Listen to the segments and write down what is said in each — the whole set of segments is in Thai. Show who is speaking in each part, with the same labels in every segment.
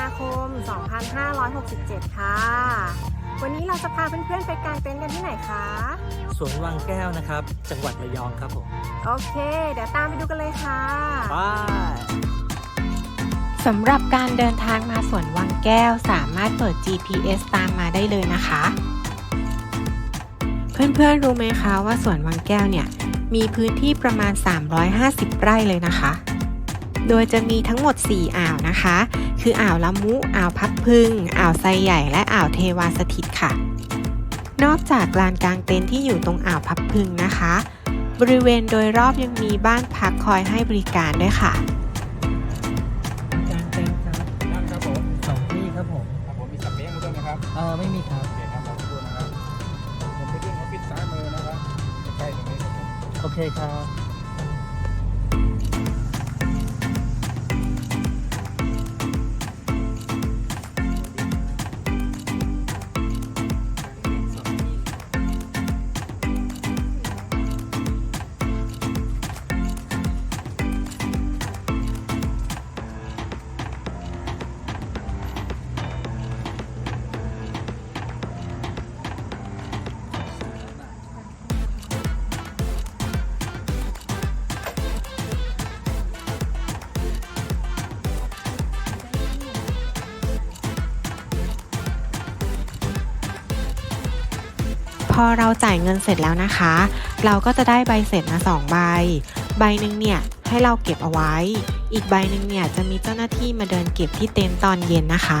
Speaker 1: นาคม 2567 ค่ะ วันนี้เราจะพาเพื่อนๆไปกางเต็นท์กันที่ไหนคะ
Speaker 2: สวนวังแก้วนะครับ จังหวัดระยองครับผม
Speaker 1: โอเค เดี๋ยวตามไปดูกันเลยค่ะ
Speaker 2: ไป
Speaker 3: สำหรับการเดินทางมาสวนวังแก้วสามารถเปิด GPS ตามมาได้เลยนะคะ เพื่อนๆรู้ไหมคะว่าสวนวังแก้วเนี่ยมีพื้นที่ประมาณ 350 ไร่เลยนะคะ โดยจะมีทั้งหมด 4 อ่าวนะคะ คืออ่าวละมุ อ่าวพับพึ่งอ่าวไซใหญ่ และอ่าวเทวาสถิตค่ะ นอกจากลานกลางเต็นท์ที่อยู่ตรงอ่าวพับพึ่งนะคะ บริเวณโดยรอบยังมีบ้านพักคอยให้บริการด้วยค่ะ
Speaker 2: กางเต็นท์ครับ
Speaker 4: นั่นครับผม
Speaker 2: สองที่ครับผม
Speaker 4: ครับผมมีสับเลี้ยงมาด้วยนะครับ
Speaker 2: เออไม่มีครับ
Speaker 4: โอเคครับขอบคุณนะครับผมไปยื่นออฟฟิศซ้ายมือนะครับใกล้ๆตรงนี้ครับผม
Speaker 2: โอเคครับ
Speaker 3: อเราจ่ายเงินเสร็จแล้วนะคะ เราก็จะได้ใบเสร็จมา2ใบ ใบหนึ่งเนี่ยให้เราเก็บเอาไว้ อีกใบหนึ่งเนี่ยจะมีเจ้าหน้าที่มาเดินเก็บที่เต็นท์ตอนเย็นนะคะ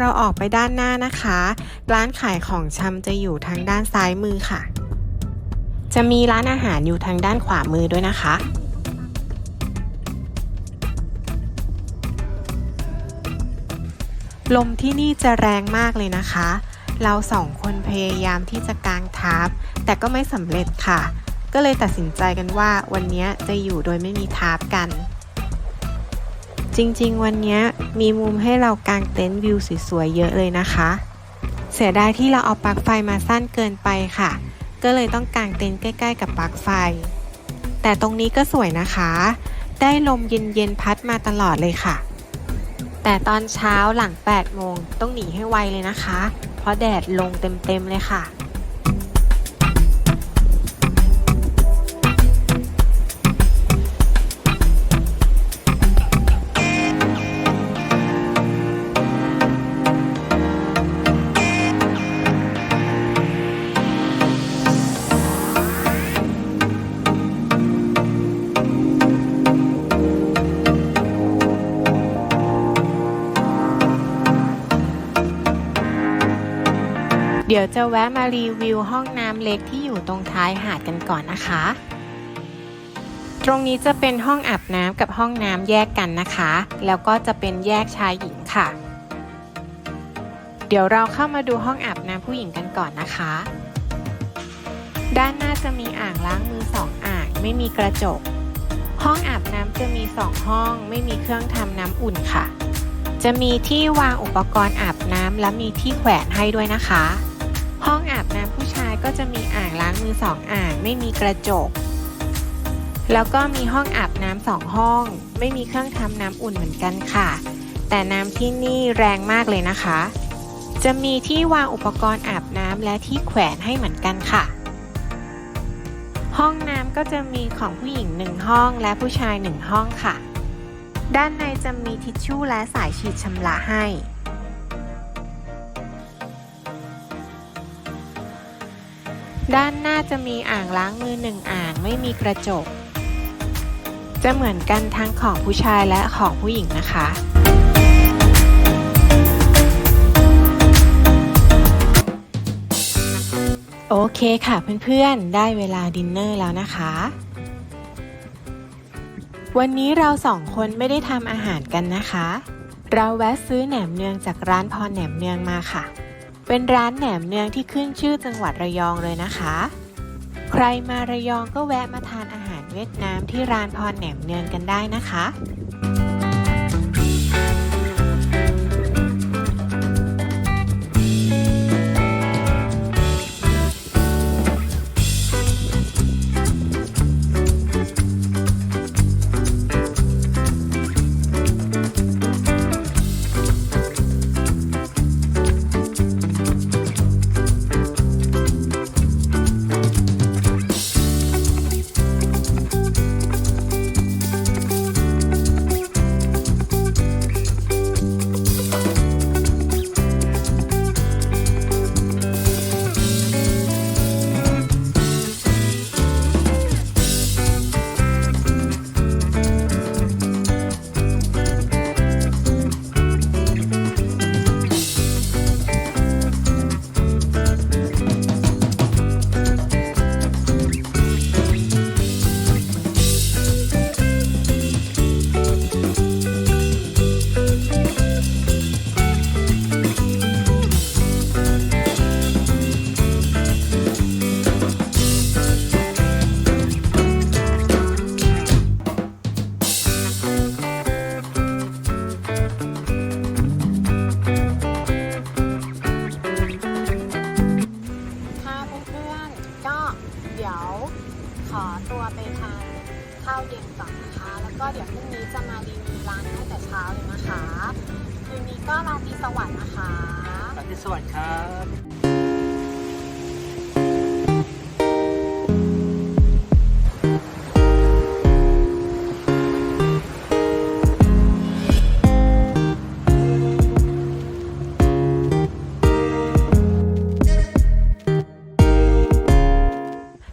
Speaker 3: เราออกไปด้านหน้านะคะ ร้านขายของชำจะอยู่ทางด้านซ้ายมือค่ะ จะมีร้านอาหารอยู่ทางด้านขวามือด้วยนะคะลมที่นี่จะแรงมากเลยนะคะ เราสองคนพยายามที่จะกางทับแต่ก็ไม่สำเร็จค่ะ ก็เลยตัดสินใจกันว่าวันนี้จะอยู่โดยไม่มีทับกัน จริงๆ วันนี้มีมุมให้เรากางเต็นท์วิวสวยๆ เยอะเลยนะคะ เสียดายที่เราเอาปลั๊กไฟมาสั้นเกินไปค่ะ ก็เลยต้องกางเต็นท์ใกล้ๆ กับปลั๊กไฟ แต่ตรงนี้ก็สวยนะคะ ได้ลมเย็นๆ พัดมาตลอดเลยค่ะ แต่ตอนเช้าหลัง 8 โมงต้องหนีให้ไวเลยนะคะ เพราะแดดลงเต็มๆ เลยค่ะ เดี๋ยวจะแวะมารีวิวห้องน้ำเล็กที่อยู่ตรงท้ายหาดกันก่อนนะคะ ตรงนี้จะเป็นห้องอาบน้ำกับห้องน้ำแยกกันนะคะ แล้วก็จะเป็นแยกชายหญิงค่ะ เดี๋ยวเราเข้ามาดูห้องอาบน้ำผู้หญิงกันก่อนนะคะ ด้านหน้าจะมีอ่างล้างมือสองอ่าง ไม่มีกระจก ห้องอาบน้ำจะมี2ห้อง ไม่มีเครื่องทำน้ำอุ่นค่ะจะมีที่วางอุปกรณ์อาบน้ำและมีที่แขวนให้ด้วยนะคะ ห้องอาบน้ำผู้ชายก็จะมีอ่างล้างมือสองอ่างไม่มีกระจก แล้วก็มีห้องอาบน้ำสองห้อง ไม่มีเครื่องทำน้ำอุ่นเหมือนกันค่ะ แต่น้ำที่นี่แรงมากเลยนะคะ จะมีที่วางอุปกรณ์อาบน้ำและที่แขวนให้เหมือนกันค่ะ ห้องน้ำก็จะมีของผู้หญิงหนึ่งห้องและผู้ชายหนึ่งห้องค่ะ ด้านในจะมีทิชชู่และสายฉีดชำระให้ ด้านหน้าจะมีอ่างล้างมือหนึ่งอ่างไม่มีกระจก จะเหมือนกันทั้งของผู้ชายและของผู้หญิงนะคะโอเคค่ะเพื่อนๆ ได้เวลาดินเนอร์แล้วนะคะ วันนี้เราสองคนไม่ได้ทำอาหารกันนะคะ เราแวะซื้อแหนมเนืองจากร้านพรแหนมเนืองมาค่ะ เป็นร้านแหนมเนืองที่ขึ้นชื่อจังหวัดระยองเลยนะคะ ใครมาระยองก็แวะมาทานอาหารเวียดนามที่ร้านพรแหนมเนืองกันได้นะคะ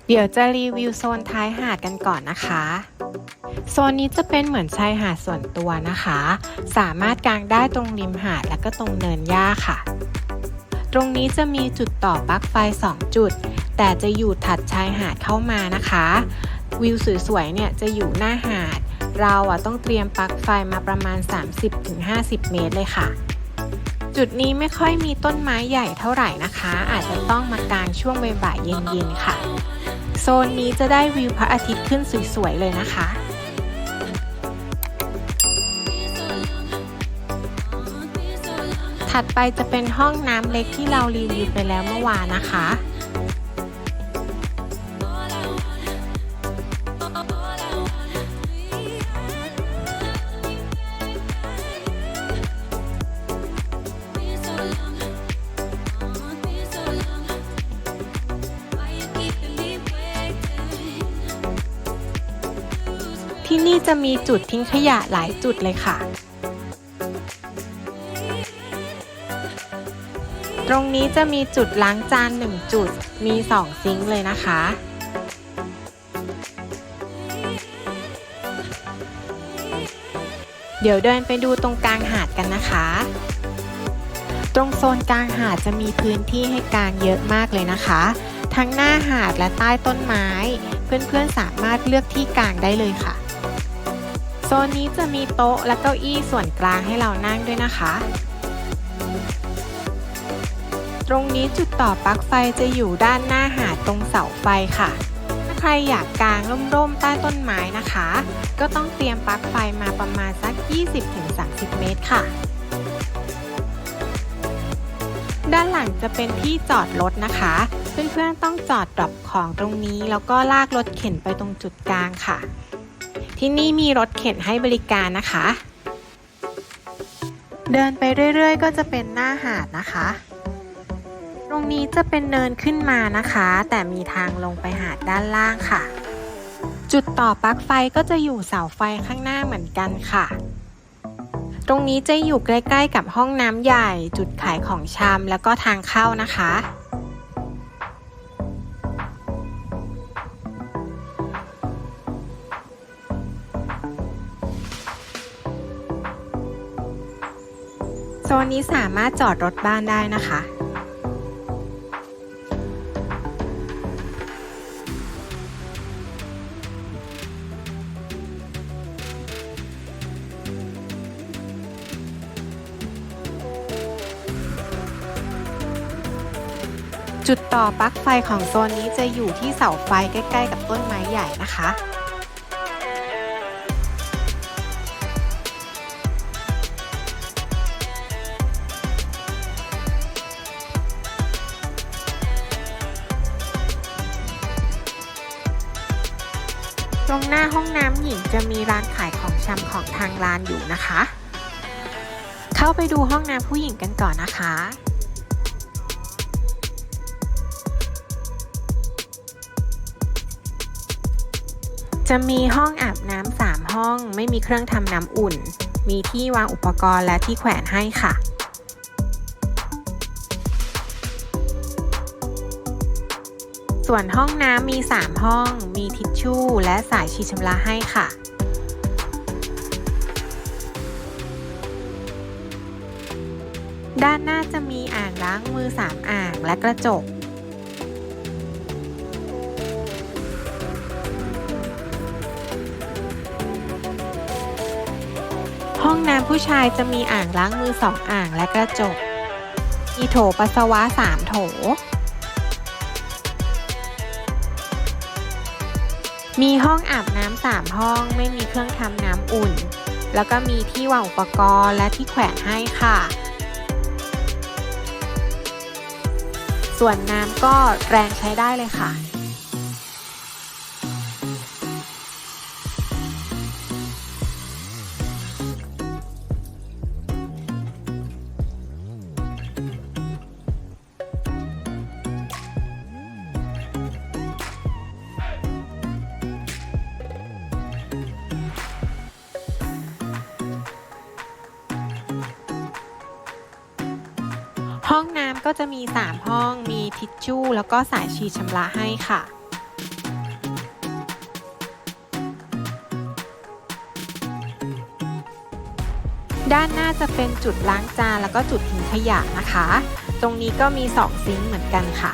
Speaker 3: เดี๋ยวจะรีวิวโซนท้ายหาดกันก่อนนะคะ โซนนี้จะเป็นเหมือนชายหาดส่วนตัวนะคะ สามารถกางได้ตรงริมหาดและก็ตรงเนินหญ้าค่ะ ตรงนี้จะมีจุดต่อปลั๊กไฟ 2 จุด แต่จะอยู่ถัดชายหาดเข้ามานะคะ วิวสวยๆเนี่ยจะอยู่หน้าหาด เราอะต้องเตรียมปลั๊กไฟมาประมาณ 30-50 เมตรเลยค่ะจุดนี้ไม่ค่อยมีต้นไม้ใหญ่เท่าไหร่นะคะ อาจจะต้องมากางช่วงบ่ายเย็นๆค่ะ โซนนี้จะได้วิวพระอาทิตย์ขึ้นสวยๆเลยนะคะถัดไปจะเป็นห้องน้ำเล็กที่เรารีวิวไปแล้วเมื่อวานนะคะ ที่นี่จะมีจุดทิ้งขยะหลายจุดเลยค่ะ ตรงนี้จะมีจุดล้างจานหนึ่งจุด มี2ซิงค์เลยนะคะ เดี๋ยวเดินไปดูตรงกลางหาดกันนะคะ ตรงโซนกลางหาดจะมีพื้นที่ให้กางเยอะมากเลยนะคะ ทั้งหน้าหาดและใต้ต้นไม้เพื่อนๆสามารถเลือกที่กางได้เลยค่ะ โซนนี้จะมีโต๊ะและเก้าอี้ส่วนกลางให้เรานั่งด้วยนะคะ ตรงนี้จุดต่อปลั๊กไฟจะอยู่ด้านหน้าหาดตรงเสาไฟค่ะ
Speaker 1: ม
Speaker 3: ใครอยากกางร่มๆใต้ต้นไม้นะคะ ก็ต้องเตรียมปลั๊กไฟมาประมาณสัก 20-30 เมตรค่ะ ด้านหลังจะเป็นที่จอดรถนะคะ เพื่อนๆต้องจอดดรอปของตรงนี้ แล้วก็ลากรถเข็นไปตรงจุดกลางค่ะ ที่นี่มีรถเข็นให้บริการนะคะ เดินไปเรื่อยๆ ก็จะเป็นหน้าหาดนะคะ ตรงนี้จะเป็นเนินขึ้นมานะคะ แต่มีทางลงไปหาดด้านล่างค่ะ จุดต่อปลั๊กไฟก็จะอยู่เสาไฟข้างหน้าเหมือนกันค่ะ ตรงนี้จะอยู่ใกล้ๆกับห้องน้ำใหญ่ จุดขายของชำแล้วก็ทางเข้านะคะ โซนนี้สามารถจอดรถบ้านได้นะคะ จุดต่อปลั๊กไฟของโซนนี้จะอยู่ที่เสาไฟใกล้ ๆ กับต้นไม้ใหญ่นะคะ หน้าห้องน้ำหญิงจะมีร้านขายของชำของทางร้านอยู่นะคะ เข้าไปดูห้องน้ำผู้หญิงกันก่อนนะคะจะมีห้องอาบน้ำสามห้อง ไม่มีเครื่องทำน้ำอุ่น มีที่วางอุปกรณ์และที่แขวนให้ค่ะ ส่วนห้องน้ำมี 3 ห้อง มีทิชชู่ และสายฉีดชำระให้ค่ะ ด้านหน้าจะมีอ่างล้างมือ 3 อ่างและกระจก ห้องน้ำผู้ชายจะมีอ่างล้างมือ 2 อ่างและกระจก มีโถปัสสาวะ 3 โถ มีห้องอาบน้ำสามห้อง ไม่มีเครื่องทำน้ำอุ่น แล้วก็มีที่วางอุปกรณ์และที่แขวนให้ค่ะ ส่วนน้ำก็แรงใช้ได้เลยค่ะ ห้องน้ำก็จะมี 3 ห้อง มีทิชชู่ แล้วก็สายฉีดชำระให้ค่ะ ด้านหน้าจะเป็นจุดล้างจานแล้วก็จุดทิ้งขยะนะคะ ตรงนี้ก็มี 2 ซิงค์เหมือนกันค่ะ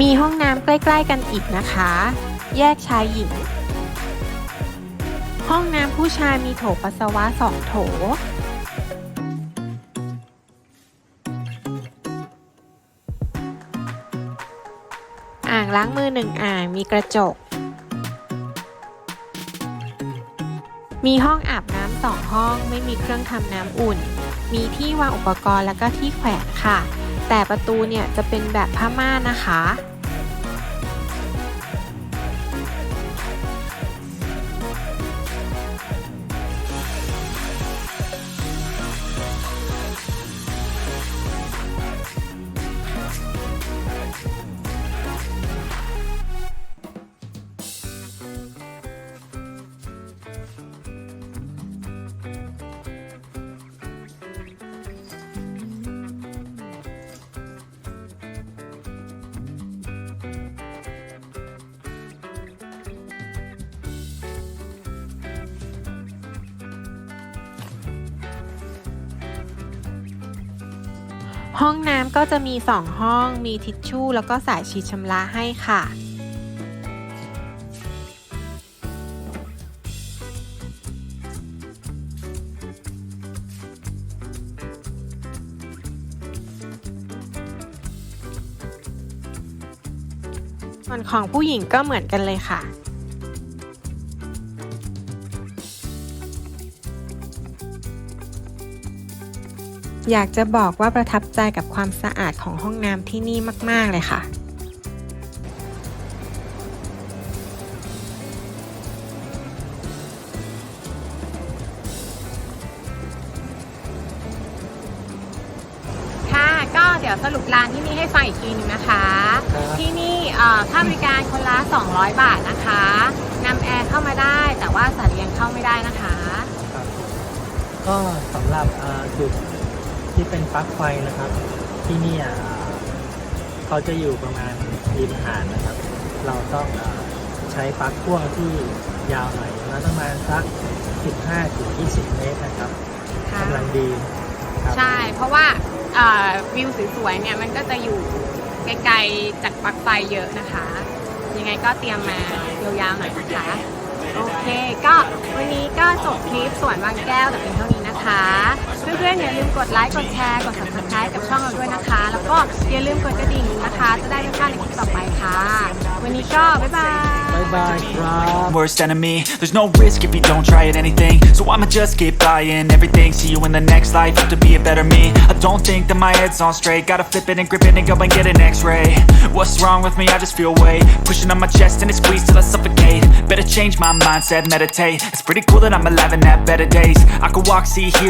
Speaker 3: มีห้องน้ำใกล้ ๆ กันอีกนะคะ แยกชายหญิง ห้องน้ำผู้ชายมีโถปัสสาวะ 2 โถางล้างมือหนึ่งอ่างมีกระจก มีห้องอาบน้ำสองห้องไม่มีเครื่องทำน้ำอุ่น มีที่วางอุปกรณ์แล้วก็ที่แขวนค่ะ แต่ประตูเนี่ยจะเป็นแบบผ้าม่านนะคะ ห้องน้ำก็จะมี 2 ห้อง มีทิชชู่ แล้วก็สายฉีดชำระให้ค่ะ ส่วนของผู้หญิงก็เหมือนกันเลยค่ะ อยากจะบอกว่าประทับใจกับความสะอาดของห้องน้ำที่นี่มาก ๆ เลยค่ะ
Speaker 1: ค่ะ ก็เดี๋ยวสรุปร้านที่นี่ให้ฟังอีกทีหนึงนะคะ
Speaker 2: ครับ
Speaker 1: ที่นี่เอ่อค่าบริการคนละ 200 บาทนะคะนำแอร์เข้ามาได้แต่ว่าสัตว์เลี้ยงเข้าไม่ได้นะคะ
Speaker 2: ครับก็สำหรับอ่าจุด ที่เป็นปลั๊กไฟนะครับ ที่นี่อะเขาจะอยู่ประมาณริมหาดนะครับ เราต้องอ่าใช้ปลั๊กพ่วงที่ยาวหน่อยนะประมาณสัก 15-20 เมตรนะครับ
Speaker 1: ค่ะ
Speaker 2: กำลังดีครับ
Speaker 1: ใช่ เพราะว่าเอ่อวิวสวยๆเนี่ยมันก็จะอยู่ไกลๆจากปลั๊กไฟเยอะนะคะ ยังไงก็เตรียมมายาวๆหน่อยนะคะโอเค ก็วันนี้ก็จบคลิปสวนบางแก้วแต่เพียงเท่านี้นะคะ เพื่อนๆอย่าลืมกดไลค์ กดแชร์ กด subscribe กับช่องเราด้วยนะคะ แล้วก็อย่าลืมกดกระดิ่งนะคะ จะได้ไม่พลาดในคลิปต่อไปค่ะ วันนี้ก็บ๊ายบาย
Speaker 2: บ๊ายบายครับ
Speaker 5: worst enemy There's no risk if you don't try at anything So I'ma just keep buying everything See you in the next life, have to be a better me I don't think that my head's on straight Gotta flip it and grip it and go and get an x-ray What's wrong with me? I just feel weight Pushing on my chest and it squeezes till I suffocate Better change my mindset, meditate It's pretty cool that I'm alive and have better days I could walk, see, hear